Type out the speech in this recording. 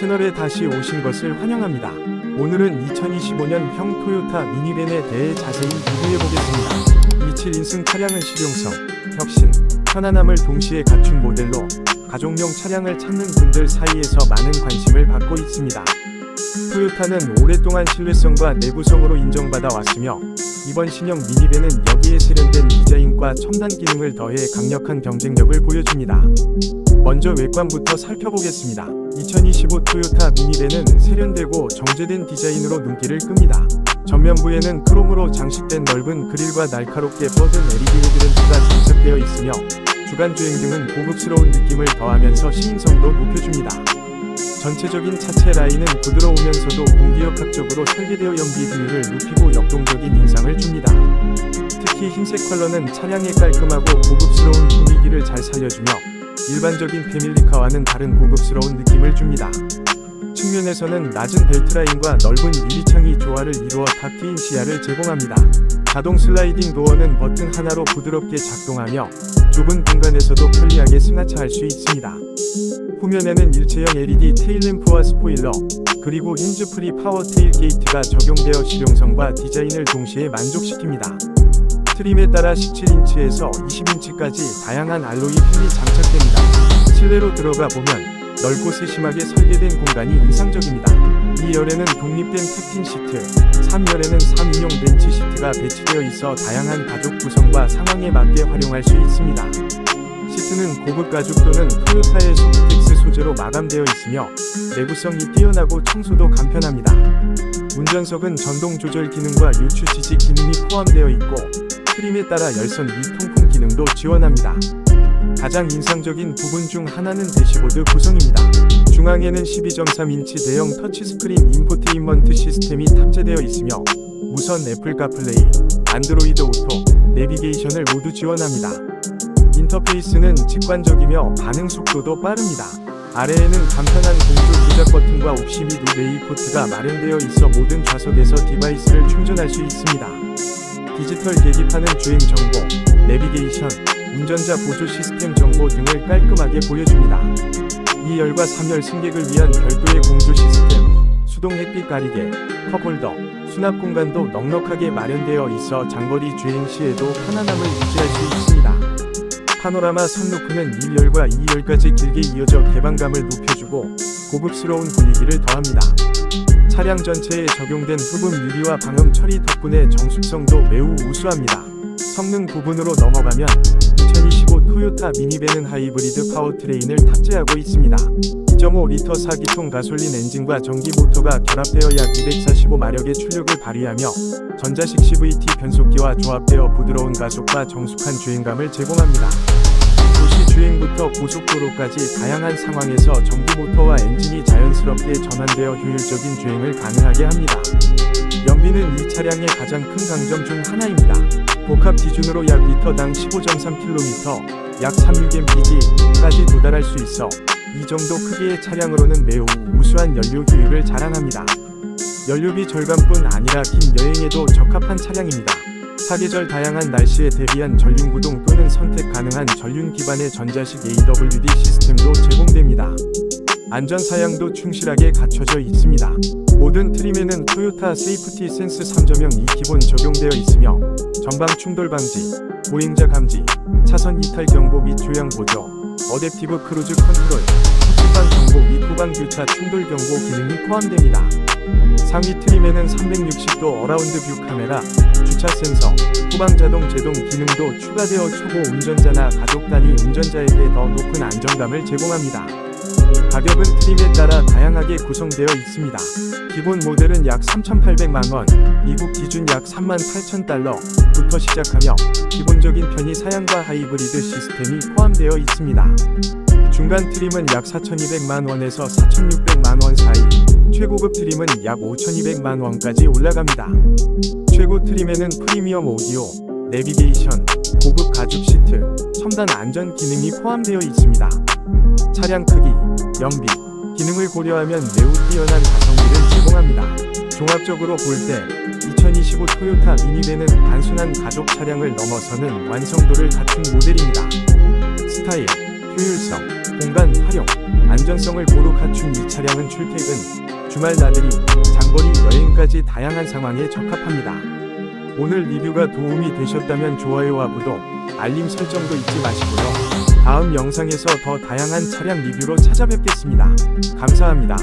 채널에 다시 오신 것을 환영합니다. 오늘은 2025년 형 토요타 미니밴에 대해 자세히 리뷰해보겠습니다. 27인승 차량의 실용성, 혁신, 편안함을 동시에 갖춘 모델로 가족용 차량을 찾는 분들 사이에서 많은 관심을 받고 있습니다. 토요타는 오랫동안 신뢰성과 내구성으로 인정받아 왔으며 이번 신형 미니밴은 여기에 세련된 디자인과 첨단 기능을 더해 강력한 경쟁력을 보여줍니다. 먼저 외관부터 살펴보겠습니다. 2025 토요타 미니밴은 세련되고 정제된 디자인으로 눈길을 끕니다. 전면부에는 크롬으로 장식된 넓은 그릴과 날카롭게 뻗은 LED 헤드램프가 장착되어 있으며 주간 주행 등은 고급스러운 느낌을 더하면서 시인성도 높여줍니다. 전체적인 차체 라인은 부드러우면서도 공기역학적으로 설계되어 연비 비율을 높이고 역동적인 인상을 줍니다. 특히 흰색 컬러는 차량의 깔끔하고 고급스러운 분위기를 잘 살려주며 일반적인 패밀리카와는 다른 고급스러운 느낌을 줍니다. 측면에서는 낮은 벨트라인과 넓은 유리창이 조화를 이루어 탁 트인 시야를 제공합니다. 자동 슬라이딩 도어는 버튼 하나로 부드럽게 작동하며 좁은 공간에서도 편리하게 승하차할 수 있습니다. 후면에는 일체형 LED 테일램프와 스포일러, 그리고 핸즈프리 파워 테일 게이트가 적용되어 실용성과 디자인을 동시에 만족시킵니다. 트림에 따라 17인치에서 20인치까지 다양한 알로이 휠이 장착됩니다. 실내로 들어가 보면 넓고 세심하게 설계된 공간이 인상적입니다. 2열에는 독립된 캡틴 시트, 3열에는 3인용 벤치 시트가 배치되어 있어 다양한 가족 구성과 상황에 맞게 활용할 수 있습니다. 시트는 고급 가죽 또는 토요타의 소프텍스 소재로 마감되어 있으며 내구성이 뛰어나고 청소도 간편합니다. 운전석은 전동 조절 기능과 유추 지지 기능이 포함되어 있고 트림에 따라 열선 위 통풍 기능도 지원합니다. 가장 인상적인 부분 중 하나는 대시보드 구성입니다. 중앙에는 12.3인치 대형 터치스크린 인포테인먼트 시스템이 탑재되어 있으며 무선 애플 카플레이, 안드로이드 오토, 내비게이션을 모두 지원합니다. 인터페이스는 직관적이며 반응 속도도 빠릅니다. 아래에는 간편한 공조 조작 버튼과 옵시 및 우베이 포트가 마련되어 있어 모든 좌석에서 디바이스를 충전할 수 있습니다. 디지털 계기판은 주행 정보, 내비게이션, 운전자 보조 시스템 정보 등을 깔끔하게 보여줍니다. 2열과 3열 승객을 위한 별도의 공조 시스템, 수동 햇빛 가리개, 컵홀더, 수납 공간도 넉넉하게 마련되어 있어 장거리 주행 시에도 편안함을 유지할 수 있습니다. 파노라마 선루프는 1열과 2열까지 길게 이어져 개방감을 높여주고 고급스러운 분위기를 더합니다. 차량 전체에 적용된 흡음 유리와 방음 처리 덕분에 정숙성도 매우 우수합니다. 성능 부분으로 넘어가면 2025 토요타 미니밴은 하이브리드 파워트레인을 탑재하고 있습니다. 2.5리터 4기통 가솔린 엔진과 전기 모터가 결합되어 약 245마력의 출력을 발휘하며 전자식 CVT 변속기와 조합되어 부드러운 가속과 정숙한 주행감을 제공합니다. 주행부터 고속도로까지 다양한 상황에서 전기 모터와 엔진이 자연스럽게 전환되어 효율적인 주행을 가능하게 합니다. 연비는 이 차량의 가장 큰 강점 중 하나입니다. 복합 기준으로 약 리터당 15.3km, 약 36mpg까지 도달할 수 있어 이 정도 크기의 차량으로는 매우 우수한 연료 효율을 자랑합니다. 연료비 절감뿐 아니라 긴 여행에도 적합한 차량입니다. 사계절 다양한 날씨에 대비한 전륜 구동 또는 선택 가능한 전륜 기반의 전자식 AWD 시스템도 제공됩니다. 안전 사양도 충실하게 갖춰져 있습니다. 모든 트림에는 토요타 세이프티 센스 3.0이 기본 적용되어 있으며 전방 충돌 방지, 보행자 감지, 차선 이탈 경보 및 조향 보조, 어댑티브 크루즈 컨트롤, 후측방 경보 및 후방 교차 충돌 경보 기능이 포함됩니다. 상위 트림에는 360도 어라운드 뷰 카메라, 주차 센서, 후방 자동 제동 기능도 추가되어 초보 운전자나 가족 단위 운전자에게 더 높은 안정감을 제공합니다. 가격은 트림에 따라 다양하게 구성되어 있습니다. 기본 모델은 약 3,800만원, 미국 기준 약 38,000달러부터 시작하며 기본적인 편의 사양과 하이브리드 시스템이 포함되어 있습니다. 중간 트림은 약 4,200만원에서 4,600만원 사이, 최고급 트림은 약 5,200만원까지 올라갑니다. 최고 트림에는 프리미엄 오디오, 내비게이션, 고급 가죽 시트, 첨단 안전 기능이 포함되어 있습니다. 차량 크기, 연비, 기능을 고려하면 매우 뛰어난 가성비를 제공합니다. 종합적으로 볼 때 2025 토요타 미니밴은 단순한 가족 차량을 넘어서는 완성도를 갖춘 모델입니다. 스타일, 효율성, 공간 활용, 안전성을 고루 갖춘 이 차량은 출퇴근, 주말 나들이, 장거리 여행까지 다양한 상황에 적합합니다. 오늘 리뷰가 도움이 되셨다면 좋아요와 구독, 알림 설정도 잊지 마시고요. 다음 영상에서 더 다양한 차량 리뷰로 찾아뵙겠습니다. 감사합니다.